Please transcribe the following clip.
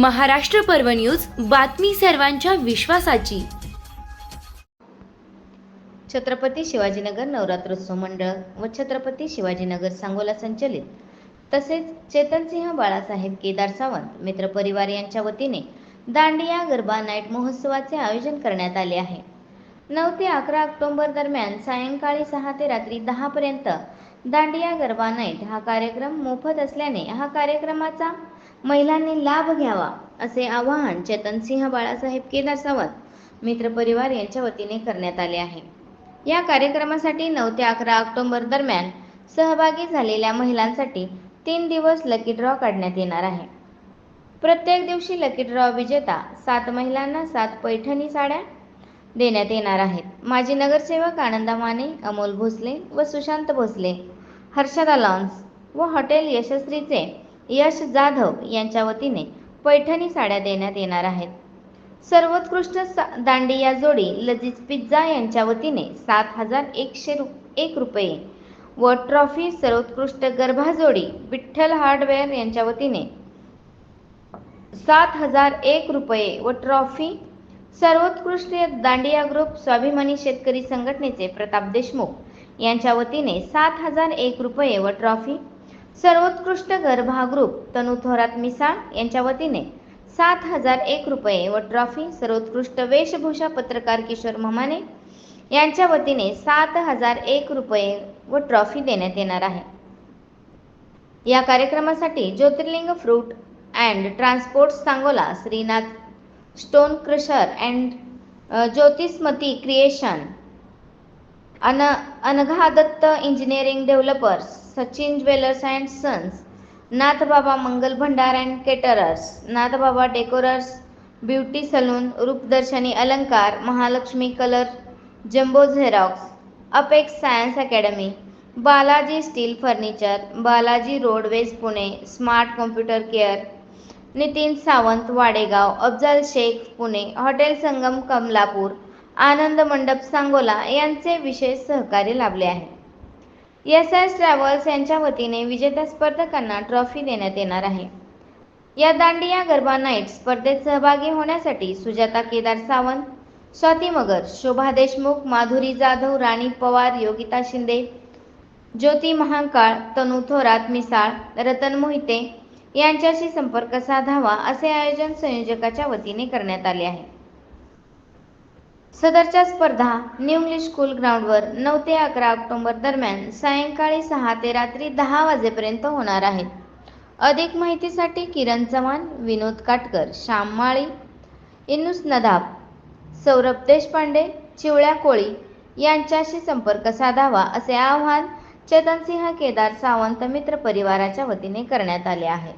महाराष्ट्र पर्व न्यूज बातमी सर्वांच्या विश्वासाची. छत्रपती शिवाजीनगर नवरात्रोत्सव मंडळ व छत्रपती शिवाजीनगर सांगोला संचलित. तसेच चेतनसिंह बाळासाहेब केदार सावंत मित्र परिवार यांच्या वतीने दांडिया गरबा नाईट महोत्सवाचे आयोजन करण्यात आले आहे. नऊ ते अकरा ऑक्टोबर दरम्यान सायंकाळी सहा ते रात्री दहापर्यंत दांडिया गरबा नाईट हा कार्यक्रम मोफत असल्याने हा कार्यक्रमाचा महिलांनी लाभ घ्यावा असे आवाहन चेतनसिंह बाळासाहेब केदार सावंत मित्रपरिवार यांच्या वतीने करण्यात आले आहे. या कार्यक्रमासाठी नऊ ते अकरा ऑक्टोबर दरम्यान सहभागी झालेल्या महिलांसाठी तीन दिवस लकी ड्रॉ काढण्यात येणार आहे. प्रत्येक दिवशी लकी ड्रॉ विजेता सात महिलांना सात पैठणी साड्या देण्यात येणार आहेत. माजी नगरसेवक आनंदा माने अमोल भोसले व सुशांत भोसले हर्षदा लॉन्स व हॉटेल यशस्वीचे यश जाधव यांच्या वतीने पैठणी साड्या देण्यात येणार आहेत. सर्वोत्कृष्ट सा- दांडिया जोडी लजीज पिझ्झा यांच्या वतीने सात हजार एकशे रु एक रुपये व ट्रॉफी सर्वोत्कृष्ट गर्भा जोडी विठ्ठल हार्डवेअर यांच्या वतीने सात हजार एक रुपये व ट्रॉफी सर्वोत्कृष्ट दांडिया ग्रुप स्वाभिमानी शेतकरी संघटनेचे प्रताप देशमुख यांच्या वतीने सात हजार एक रुपये व ट्रॉफी सर्वोत्कृष्ट गर्भागृप तनु थोरात मिसाळ यांच्या वतीने सात हजार एक रुपये व ट्रॉफी सर्वोत्कृष्ट वेशभूषा पत्रकार किशोर ममाने यांच्या वतीने सात हजार एक रुपये व ट्रॉफी देण्यात येणार आहे. या कार्यक्रमासाठी Jyotirling fruit and transport Sangola Shrinath stone crusher and Jyotismati creation an Anagha Datta engineering developers Sachin jewellers and sons Nathbaba Mangal Bhandar and caterers Nathbaba decorators beauty salon Roopdarshani Alankar Mahalaxmi colour jumbo xerox apex science academy Balaji steel furniture Balaji roadways Pune smart computer care Nitin Sawant Wadegaon Afzal Shaikh Pune hotel Sangam Kamlapur Anand Mandap Sangola यांचे विशेष सहकार्य लाभले आहे. S S travels यांच्या वतीने विजेत्या स्पर्धकांना trophy देण्यात येणार आहे. या दांडिया गरबा नाईट स्पर्धेत सहभागी होण्यासाठी सुजाता केदार सावंत स्वाती मगर शोभा देशमुख माधुरी जाधव राणी पवार योगिता शिंदे ज्योती महांकाळ तनू थोरात मिसाळ रतन मोहिते यांच्याशी संपर्क साधावा असे आयोजन संयोजकाच्या वतीने करण्यात आले आहे. सदरच्या स्पर्धा न्यू इंग्लिश स्कूल ग्राउंडवर नऊ ते अकरा ऑक्टोबर दरम्यान सायंकाळी सहा ते रात्री दहा वाजेपर्यंत होणार आहेत अधिक माहितीसाठी किरण चव्हाण विनोद काटकर श्याम माळी इनुस नदाब सौरभ देशपांडे चिवळ्या कोळी यांच्याशी संपर्क साधावा असे आवाहन चेतनसिंह केदार सावंत मित्र परिवाराच्या वतीने करण्यात आले आहे.